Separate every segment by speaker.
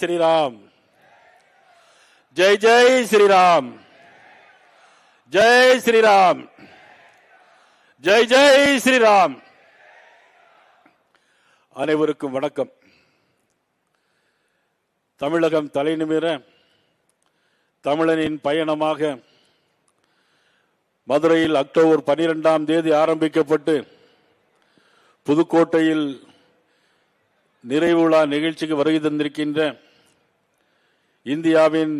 Speaker 1: ஸ்ரீராம். ஜெய் ஜெய் ஸ்ரீராம். ஜெய் ஸ்ரீராம். ஜெய் ஜெய் ஸ்ரீராம். அனைவருக்கும் வணக்கம். தமிழகம் தலைநிமிர தமிழனின் பயணமாக மதுரையில் அக்டோபர் பனிரெண்டாம் தேதி ஆரம்பிக்கப்பட்டு புதுக்கோட்டையில் நிறைவு விழா நிகழ்ச்சிக்கு வருகை தந்திருக்கின்ற இந்தியாவின்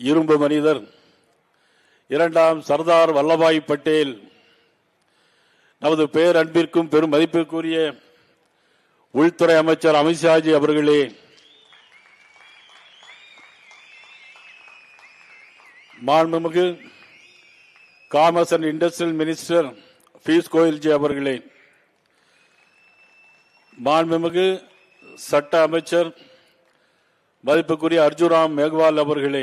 Speaker 1: இரும்பு மனிதர் இரண்டாம் சர்தார் வல்லபாய் பட்டேல் நமது பேரன்பிற்கும் பெரும் மதிப்பிற்குரிய உள்துறை அமைச்சர் அமித்ஷாஜி அவர்களே மாண்புமிகு commerce and industrial minister Piyush Goyal ji அவர்களே மாண்புமிகு சட்ட அமைச்சர் மதிப்புக்குரிய அர்ஜுராம் மேக்வால் அவர்களே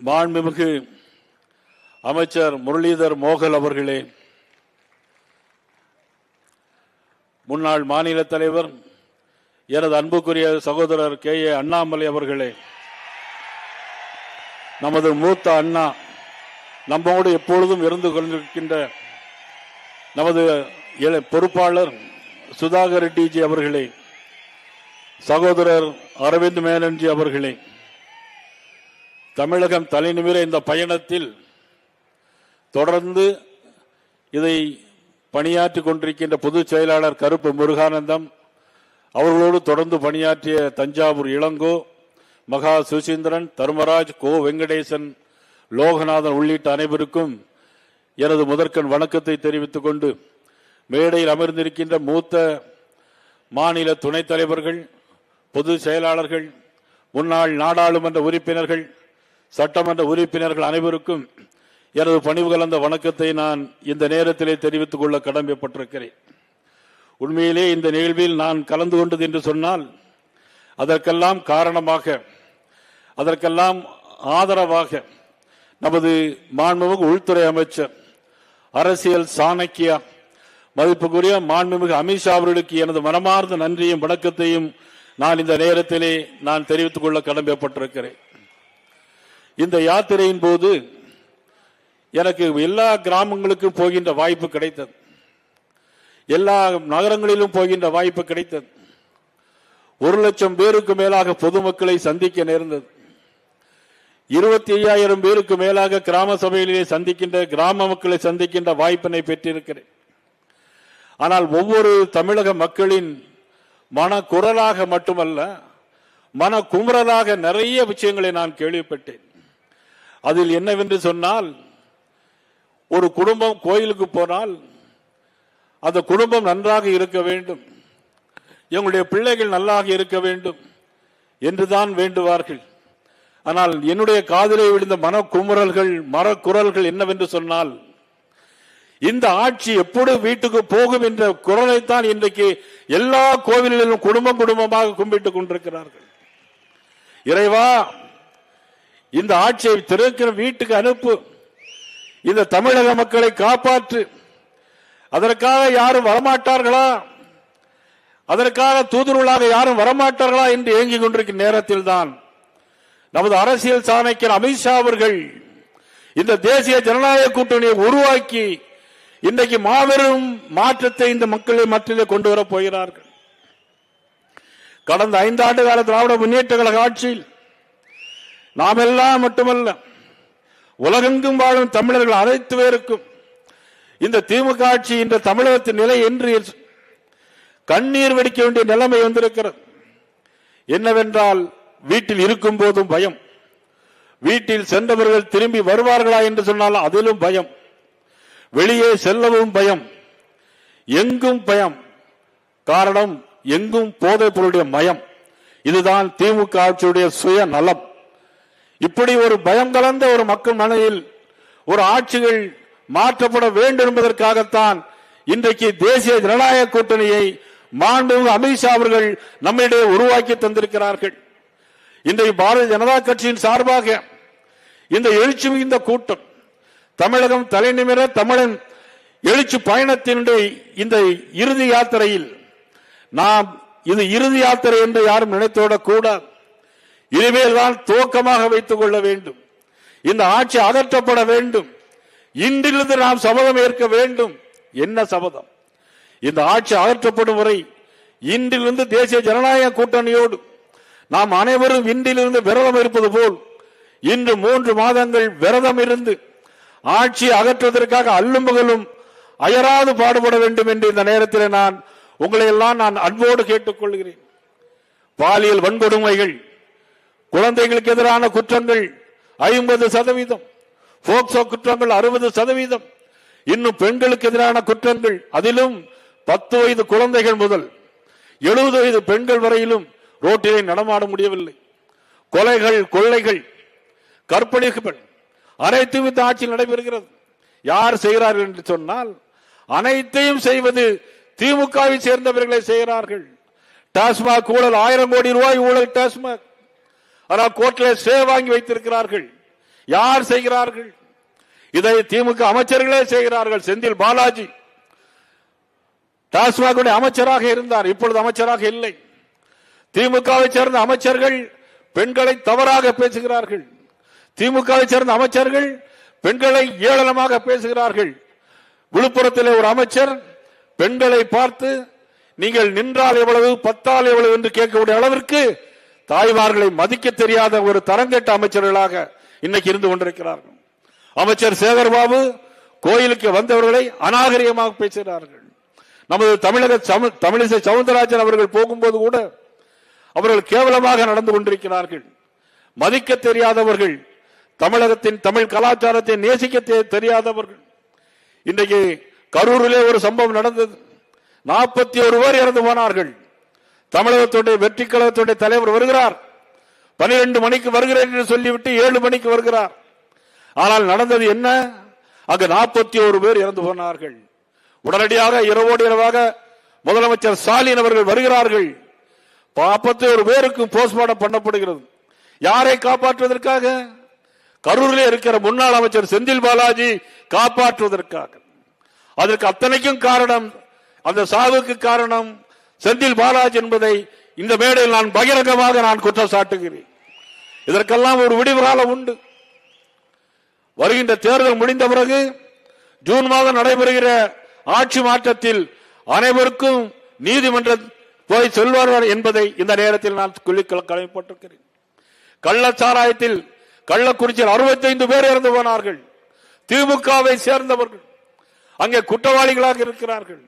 Speaker 1: மாண்புமிகு அமைச்சர் முரளிதர் மோகல் அவர்களே முன்னாள் மாநில தலைவர் எனது அன்புக்குரிய சகோதரர் கே. ஏ. அண்ணாமலை அவர்களே நமது மூத்த அண்ணா நம்மோடு எப்பொழுதும் இருந்து கொண்டிருக்கின்ற நமது பொறுப்பாளர் சுதாகர் ரெட்டிஜி அவர்களே சகோதரர் அரவிந்த் மேனன்ஜி அவர்களே தமிழகம் தலைநிமிர இந்த பயணத்தில் தொடர்ந்து இதை பணியாற்றி கொண்டிருக்கின்ற பொதுச் செயலாளர் கருப்பு முருகானந்தம் அவர்களோடு தொடர்ந்து பணியாற்றிய தஞ்சாவூர் இளங்கோ மகா சுசீந்திரன் தர்மராஜ் கோ வெங்கடேசன் லோகநாதன் உள்ளிட்ட அனைவருக்கும் எனது முதற்கண் வணக்கத்தை தெரிவித்துக் கொண்டு மேடையில் அமர்ந்திருக்கின்ற மூத்த மாநில துணைத் தலைவர்கள் பொது செயலாளர்கள் முன்னாள் நாடாளுமன்ற உறுப்பினர்கள் சட்டமன்ற உறுப்பினர்கள் அனைவருக்கும் எனது பணிவு கலந்த வணக்கத்தை நான் இந்த நேரத்திலே தெரிவித்துக் கொள்ள கடமைப்பட்டிருக்கிறேன். உண்மையிலே இந்த நிகழ்வில் நான் கலந்து கொண்டது என்று சொன்னால் அதற்கெல்லாம் காரணமாக அதற்கெல்லாம் ஆதரவாக நமது மாண்புமிகு உள்துறை அமைச்சர் அரசியல் சாணக்கியா மதிப்புக்குரிய மாண்புமிகு அமித்ஷா அவர்களுக்கு எனது மனமார்ந்த நன்றியும் வணக்கத்தையும் நான் இந்த நேரத்திலே நான் தெரிவித்துக் கொள்ள கடமைப்பட்டிருக்கிறேன். இந்த யாத்திரையின் போது எனக்கு எல்லா கிராமங்களுக்கும் போகின்ற வாய்ப்பு கிடைத்தது. எல்லா நகரங்களிலும் போகின்ற வாய்ப்பு கிடைத்தது. ஒரு லட்சம் பேருக்கு மேலாக பொதுமக்களை சந்திக்க நேர்ந்தது. இருபத்தி ஐயாயிரம் பேருக்கு மேலாக கிராம சபைகளிலே சந்திக்கின்ற கிராம மக்களை சந்திக்கின்ற வாய்ப்பினை பெற்றிருக்கிறேன். ஆனால் ஒவ்வொரு தமிழக மக்களின் மன குரலாக மட்டுமல்ல மன குமுறலாக நிறைய விஷயங்களை நான் கேள்விப்பட்டேன். அதில் என்னவென்று சொன்னால் ஒரு குடும்பம் கோயிலுக்கு போனால் அந்த குடும்பம் நன்றாக இருக்க வேண்டும் எங்களுடைய பிள்ளைகள் நல்லாக இருக்க வேண்டும் என்றுதான் வேண்டுவார்கள். ஆனால் என்னுடைய காதலை விழுந்த மனக்குமுறல்கள் மரக்குரல்கள் என்னவென்று சொன்னால் இந்த ஆட்சி எப்பொழுது வீட்டுக்கு போகும் என்ற குரலைத்தான் இன்றைக்கு எல்லா கோவில்களிலும் குடும்பம் குடும்பமாக கும்பிட்டுக் கொண்டிருக்கிறார்கள். இறைவா இந்த ஆட்சியை திறக்கிற வீட்டுக்கு அனுப்பு. இந்த தமிழக மக்களை காப்பாற்று. அதற்காக யாரும் வரமாட்டார்களா? அதற்காக தூதுருளாக யாரும் வரமாட்டார்களா என்று ஏங்கிக் கொண்டிருக்கும் நேரத்தில் தான் நமது அரசியல் சாணக்கியர் அமித்ஷா அவர்கள் இந்த தேசிய ஜனநாயக கூட்டணியை உருவாக்கி இன்றைக்கு மாபெரும் மாற்றத்தை இந்த மக்களை மத்தியிலே கொண்டு வரப் போகிறார்கள். கடந்த ஐந்தாண்டு கால திராவிட முன்னேற்ற கழக ஆட்சியில் நாம் எல்லாம் மட்டுமல்ல உலகெங்கும் வாழும் தமிழர்கள் அனைத்து பேருக்கும் இந்த திமுக ஆட்சி இந்த தமிழகத்தின் நிலை என்று கண்ணீர் வெடிக்க வேண்டிய நிலைமை வந்திருக்கிறது. என்னவென்றால் வீட்டில் இருக்கும் போதும் பயம். வீட்டில் சென்றவர்கள் திரும்பி வருவார்களா என்று சொன்னால் அதிலும் பயம். வெளியே செல்லவும் பயம். எங்கும் பயம். காரணம் எங்கும் போதைப் பொருளுடைய மயம். இதுதான் திமுக ஆட்சியுடைய சுய நலம். இப்படி ஒரு பயம் கலந்த ஒரு மக்கள் மனதில் ஒரு ஆட்சிகள் மாற்றப்பட வேண்டும் என்பதற்காகத்தான் இன்றைக்கு தேசிய ஜனநாயக கூட்டணியை மாண்புமிகு அமித்ஷா அவர்கள் நம்மிடையே உருவாக்கி தந்திருக்கிறார்கள். இன்றைக்கு பாரதிய ஜனதா கட்சியின் சார்பாக இந்த எழுச்சி மிகுந்த கூட்டம் தமிழகம் தலைநிமிர தமிழன் எழுச்சி பயணத்தினுடைய இந்த இறுதி யாத்திரையில் நாம் இது இறுதி யாத்திரை என்று யாரும் நினைத்துவிடக் கூடாது இனிமேல் தான் துவக்கமாக வைத்துக் கொள்ள வேண்டும். இந்த ஆட்சி அகற்றப்பட வேண்டும். இன்றிலிருந்து நாம் சபதம் ஏற்க வேண்டும். என்ன சபதம்? இந்த ஆட்சி அகற்றப்படும் வரை இன்றிலிருந்து தேசிய ஜனநாயக கூட்டணியோடு நாம் அனைவரும் இன்றிலிருந்து விரதம் இருப்பது போல் இன்று மூன்று மாதங்கள் விரதம் இருந்து ஆட்சி அகற்றுவதற்காக அல்லும் பகலும் அயராது பாடுபட வேண்டும் என்று இந்த நேரத்தில் நான் உங்களை எல்லாம் நான் அன்போடு கேட்டுக்கொள்கிறேன். பாலியல் வன்கொடுமைகள் குழந்தைகளுக்கு எதிரான குற்றங்கள் ஐம்பது சதவீதம் போக்சோ குற்றங்கள் அறுபது சதவீதம் இன்னும் பெண்களுக்கு எதிரான குற்றங்கள் அதிலும் பத்து வயது குழந்தைகள் முதல் எழுபது வயது பெண்கள் வரையிலும் ரோட்டிலே நடமாட முடியவில்லை. கொலைகள் கொள்ளைகள் கற்பழிப்புகள் அனைத்தும் இந்த ஆட்சியில் நடைபெறுகிறது. யார் செய்கிறார்கள் என்று சொன்னால் அனைத்தையும் செய்வது திமுகவை சேர்ந்தவர்களை செய்கிறார்கள். டாஸ்மாக் ஊழல் ஆயிரம் கோடி ரூபாய் ஊழல் டாஸ்மாக். ஆனால் கோர்ட்டில் சே வாங்கி வைத்திருக்கிறார்கள். யார் செய்கிறார்கள்? இதை திமுக அமைச்சர்களே செய்கிறார்கள். செந்தில் பாலாஜி. டாஸ்மாக் அமைச்சராக இருந்தார். இப்பொழுது அமைச்சராக இல்லை. திமுகவை சேர்ந்த அமைச்சர்கள் பெண்களை தவறாக பேசுகிறார்கள். திமுகவை சேர்ந்த அமைச்சர்கள் பெண்களை ஏளனமாக பேசுகிறார்கள். விழுப்புரத்தில் ஒரு அமைச்சர் பெண்களை பார்த்து நீங்கள் நின்றால் எவ்வளவு பத்தால் எவ்வளவு என்று கேட்கக்கூடிய அளவிற்கு தாய்மார்களை மதிக்க தெரியாத ஒரு தரங்கெட்ட அமைச்சர்களாக இன்னைக்கு இருந்து கொண்டிருக்கிறார்கள். அமைச்சர் சேகர்பாபு கோயிலுக்கு வந்தவர்களை அநாகரிகமாக பேசுகிறார்கள். நமது தமிழக தமிழிசை சவுந்தரராஜன் அவர்கள் போகும்போது கூட அவர்கள் கேவலமாக நடந்து கொண்டிருக்கிறார்கள். மதிக்க தெரியாதவர்கள் தமிழகத்தின் தமிழ் கலாச்சாரத்தை நேசிக்க தெரியாதவர்கள். இன்றைக்கு கரூரிலே ஒரு சம்பவம் நடந்தது. நாற்பத்தி ஒரு பேர் இறந்து போனார்கள். தமிழகத்துடைய வெற்றி கழகத்துடைய தலைவர் வருகிறார். பனிரெண்டு மணிக்கு வருகிறேன் என்று சொல்லிவிட்டு ஏழு மணிக்கு வருகிறார். ஆனால் நடந்தது என்ன? அங்கு நாற்பத்தி ஒரு பேர் இறந்து போனார்கள். உடனடியாக இரவோடு இரவாக முதலமைச்சர் ஸ்டாலின் அவர்கள் வருகிறார்கள். நாற்பத்தி ஒரு பேருக்கு போஸ்ட்மார்டம் பண்ணப்படுகிறது. யாரை காப்பாற்றுவதற்காக? கரூரில் இருக்கிற முன்னாள் அமைச்சர் செந்தில் பாலாஜி காப்பாற்றுவதற்காக. அதற்கு அத்தனைக்கும் காரணம் அந்த சாவுக்கு காரணம் செந்தில் பாலாஜி என்பதை இந்த மேடையில் நான் பகிரங்கமாக நான் குற்றம் சாட்டுகிறேன். இதற்கெல்லாம் ஒரு விடிவு காலம் உண்டு. வருகின்ற தேர்தல் முடிந்த பிறகு ஜூன் மாதம் நடைபெறுகிற ஆட்சி மாற்றத்தில் அனைவருக்கும் நீதிமன்றம் போய் செல்வார்கள் என்பதை இந்த நேரத்தில் நான் சொல்லிக் கடமைப்பட்டிருக்கிறேன் கள்ளச்சாராயத்தில் கள்ளக்குறிச்சியில் 65 பேர் இறந்து போனார்கள். திமுகவை சேர்ந்தவர்கள். அங்கே குற்றவாளிகளாக இருக்கிறார்கள்.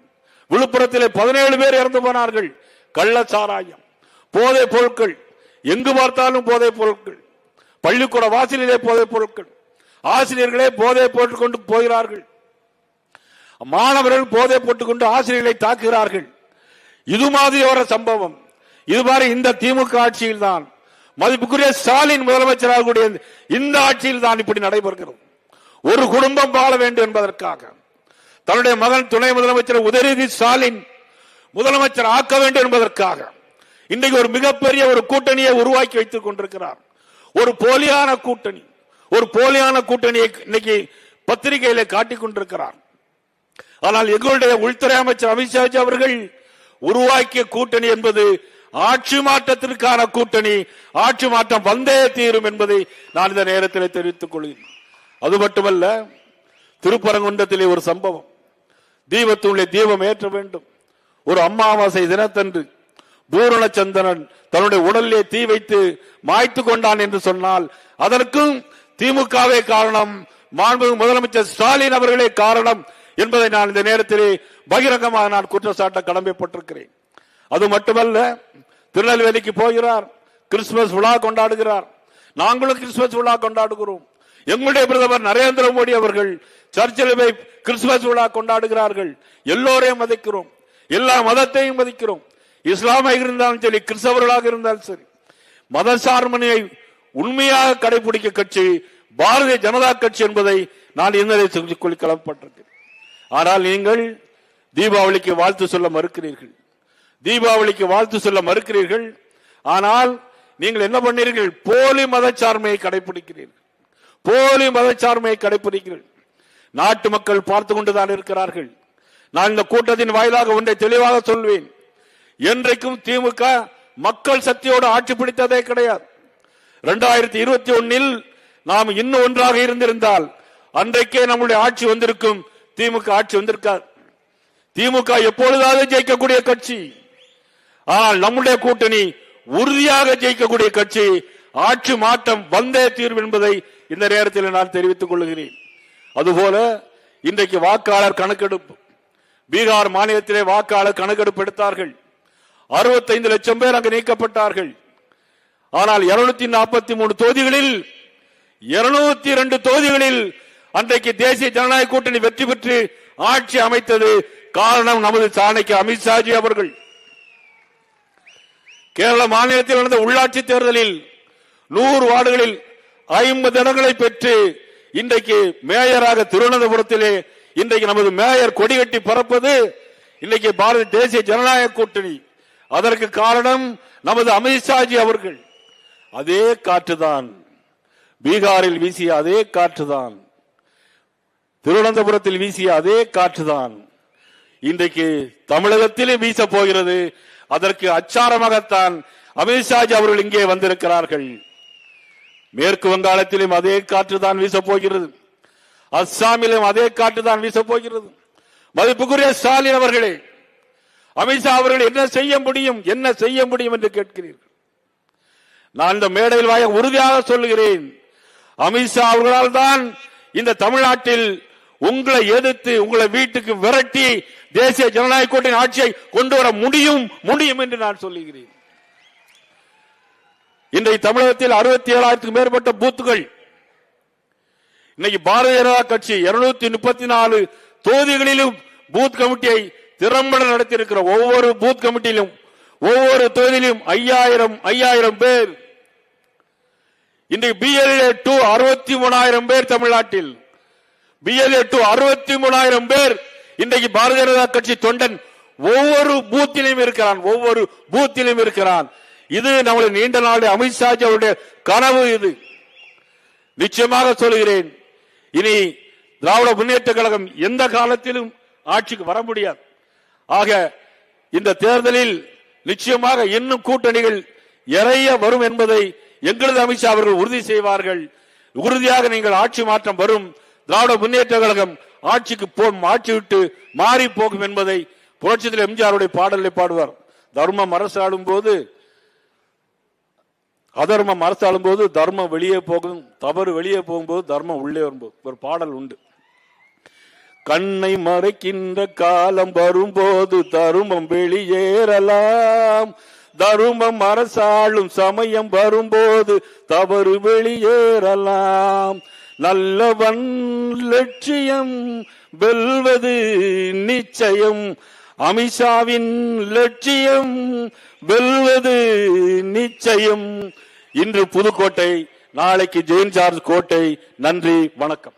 Speaker 1: விழுப்புரத்திலே பதினேழு பேர் இறந்து போனார்கள். கள்ளச்சாராயம் போதைப் பொருட்கள் எங்கு பார்த்தாலும் போதைப் பொருட்கள். பள்ளிக்கூட வாசலிலே போதைப் பொருட்கள். ஆசிரியர்களே போதை போட்டுக் கொண்டு போகிறார்கள். மாணவர்கள் போதை போட்டுக் கொண்டு ஆசிரியர்களை தாக்குகிறார்கள். இது மாதிரி ஒரு சம்பவம். இது மாதிரி இந்த திமுக ஆட்சியில் தான் மதிப்புக்குரிய ஸ்டாலின் முதலமைச்சராக கூடிய இந்த ஆட்சியில் தான் இப்படி நடைபெறுகிறது. ஒரு குடும்பம் வாழ வேண்டும் என்பதற்காக தன்னுடைய மகன் துணை முதலமைச்சர் உதயநிதி ஸ்டாலின் முதலமைச்சர் ஆக்க வேண்டும் என்பதற்காக இன்றைக்கு ஒரு மிகப்பெரிய ஒரு கூட்டணியை உருவாக்கி வைத்துக் கொண்டிருக்கிறார். ஒரு போலியான கூட்டணி ஒரு போலியான கூட்டணியை இன்னைக்கு பத்திரிகையில காட்டிக் கொண்டிருக்கிறார். ஆனால் எங்களுடைய உள்துறை அமைச்சர் அமித்ஷாஜி அவர்கள் உருவாக்கிய கூட்டணி என்பது ஆட்சி மாற்றத்திற்கான கூட்டணி ஆட்சி மாற்றம் வந்தே தீரும் என்பதை நான் இந்த நேரத்தில் தெரிவித்துக் கொள்கிறேன். அது மட்டுமல்ல திருப்பரங்குன்றத்திலே ஒரு சம்பவம். தீபத்துள்ளே தீபம் ஏற்ற வேண்டும். ஒரு அம்மாவாசை தினத்தன்று பூரணச்சந்திரன் தன்னுடைய உடலிலே தீ வைத்து மாய்த்து கொண்டான் என்று சொன்னால் அதற்கும் திமுகவே காரணம் மாண்பு முதலமைச்சர் ஸ்டாலின் அவர்களே காரணம் என்பதை நான் இந்த நேரத்திலே பகிரங்கமாக நான் குற்றச்சாட்ட கடமைப்பட்டிருக்கிறேன். அது மட்டுமல்ல திருநெல்வேலிக்கு போகிறார் கிறிஸ்துமஸ் விழா கொண்டாடுகிறார். நாங்களும் கிறிஸ்துமஸ் விழா கொண்டாடுகிறோம். எங்களுடைய பிரதமர் நரேந்திர மோடி அவர்கள் சர்ச்சில் போய் கிறிஸ்துமஸ் விழா கொண்டாடுகிறார்கள். எல்லோரையும் மதிக்கிறோம். எல்லா மதத்தையும் மதிக்கிறோம். இஸ்லாமாக இருந்தாலும் சரி கிறிஸ்தவர்களாக இருந்தாலும் சரி மத சார்மனையை உண்மையாக கடைபிடிக்க கட்சி பாரதிய ஜனதா கட்சி என்பதை நான் இன்னதை கொள்ளி கலப்பட்டிருக்கிறேன் ஆனால் நீங்கள் தீபாவளிக்கு வாழ்த்து சொல்ல மறுக்கிறீர்கள். தீபாவளிக்கு வாழ்த்து சொல்ல மறுக்கிறீர்கள். ஆனால் நீங்கள் என்ன பண்ணீர்கள்? போலி மதச்சார்மையை கடைபிடிக்கிறீர்கள் போலி மதச்சார்மையை கடைபிடிக்கிறீர்கள் நாட்டு மக்கள் பார்த்து கொண்டுதான் இருக்கிறார்கள். நான் இந்த கூட்டத்தின் வாயிலாக ஒன்றை தெளிவாக சொல்வேன். என்றைக்கும் திமுக மக்கள் சக்தியோடு ஆட்சி பிடித்ததே கிடையாது. இரண்டாயிரத்தி இருபத்தி ஒன்னில் நாம் இன்னும் ஒன்றாக இருந்திருந்தால் அன்றைக்கே நம்முடைய ஆட்சி வந்திருக்கும். திமுக ஆட்சி வந்திருக்கார் திமுக எப்பொழுதாவது ஜெயிக்கக்கூடிய கட்சி. ஆனால் நம்முடைய கூட்டணி உறுதியாக ஜெயிக்கக்கூடிய கட்சி ஆட்சி மாற்றம் வந்தே தீர்வு என்பதை இந்த நேரத்தில் நான் தெரிவித்துக் கொள்கிறேன். அதுபோல இன்றைக்கு வாக்காளர் கணக்கெடுப்பு பீகார் மாநிலத்திலே வாக்காளர் கணக்கெடுப்பு எடுத்தார்கள். அறுபத்தைந்து லட்சம் பேர் அங்கு நீக்கப்பட்டார்கள். ஆனால் இருநூத்தி நாற்பத்தி மூணு தொகுதிகளில் இருநூத்தி இரண்டு தொகுதிகளில் அன்றைக்கு தேசிய ஜனநாயக கூட்டணி வெற்றி பெற்று ஆட்சி அமைத்தது காரணம் நமது சாணைக்கு அமித்ஷாஜி அவர்கள். கேரள மாநிலத்தில் நடந்த உள்ளாட்சி தேர்தலில் நூறு வார்டுகளில் ஐம்பது இடங்களை பெற்று இன்றைக்கு மேயராக திருவனந்தபுரத்திலே இன்றைக்கு நமது மேயர் கொடி கட்டி பறப்பது இன்றைக்கு பாரதிய தேசிய ஜனநாயக கூட்டணி. அதற்கு காரணம் நமது அமித்ஷாஜி அவர்கள். அதே காற்றுதான். பீகாரில் வீசிய அதே காற்றுதான். திருவனந்தபுரத்தில் வீசிய அதே காற்றுதான். இன்றைக்கு தமிழகத்திலே வீச போகிறது. அதற்கு அச்சாரமாகத்தான் அமித்ஷாஜி அவர்கள் இங்கே வந்திருக்கிறார்கள். மேற்கு வங்காளத்திலும் அதே காற்று தான் வீசப் போகிறது. அஸ்ஸாமிலும் அதே காற்று தான் வீசப் போகிறது. மதிப்புக்குரிய ஸ்டாலின் அவர்களே அமித்ஷா அவர்கள் என்ன செய்ய முடியும் என்ன செய்ய முடியும் என்று கேட்கிறீர்கள். நான் இந்த மேடையில் வாய உறுதியாக சொல்லுகிறேன். அமித்ஷா அவர்களால் தான் இந்த தமிழ்நாட்டில் உங்களை எதிர்த்து உங்களை வீட்டுக்கு விரட்டி தேசிய ஜனநாயக கூட்டணி ஆட்சியை கொண்டு வர முடியும் முடியும் என்று நான் சொல்லுகிறேன். இன்றைக்கு தமிழகத்தில் அறுபத்தி ஏழாயிரத்துக்கு மேற்பட்ட பூத்துகள். இன்னைக்கு பாரதிய ஜனதா கட்சி இருநூத்தி முப்பத்தி நாலு தொகுதிகளிலும் பூத் கமிட்டியை திறம்பட நடத்தியிருக்கிற ஒவ்வொரு பூத் கமிட்டியிலும் ஒவ்வொரு தொகுதியிலும் ஐயாயிரம் ஐயாயிரம் பேர். இன்றைக்கு பிஎல்ஏ டூ அறுபத்தி மூணாயிரம் பேர் தமிழ்நாட்டில். பிஎல்ஏ டூ அறுபத்தி மூணாயிரம் பேர் இன்றைக்கு பாரதிய ஜனதா கட்சி தொண்டன் ஒவ்வொரு பூத்திலும் இருக்கிறான் ஒவ்வொரு பூத்திலும் இருக்கிறான். இது நம்முடைய நீண்ட நாள் அமித்ஷாஜி அவருடைய கனவு இது. நிச்சயமாக சொல்கிறேன் இனி திராவிட முன்னேற்ற கழகம் எந்த காலத்திலும் ஆட்சிக்கு வர முடியாது. ஆக இந்த தேர்தலில் நிச்சயமாக இன்னும் கூட்டணிகள் இறைய வரும் என்பதை எங்களது அமித்ஷா அவர்கள் உறுதி செய்வார்கள். உறுதியாக நீங்கள் ஆட்சி மாற்றம் வரும். திராவிட முன்னேற்ற கழகம் ஆட்சிக்கு போ ஆட்சி விட்டு மாறி போகும் என்பதை புரட்சித்தில் எம்ஜிஆருடைய பாடலை பாடுவார். தர்மம் அரசாடும் போது அதர்மம் அரசாடும் போது தர்மம் வெளியே போகும் தவறு வெளியே போகும்போது தர்மம் உள்ளே வரும்போது. ஒரு பாடல் உண்டு. கண்ணை மறைக்கின்ற காலம் வரும்போது தருமம் வெளியேறலாம். தருமம் அரசாளும் சமயம் வரும்போது தவறு வெளியேறலாம். நல்லவன் லட்சியம் வெல்வது நிச்சயம். அமிஷாவின் லட்சியம் வெல்வது நிச்சயம். இன்று புதுக்கோட்டை நாளைக்கு ஜெயின் சார்ஜ் கோட்டை. நன்றி வணக்கம்.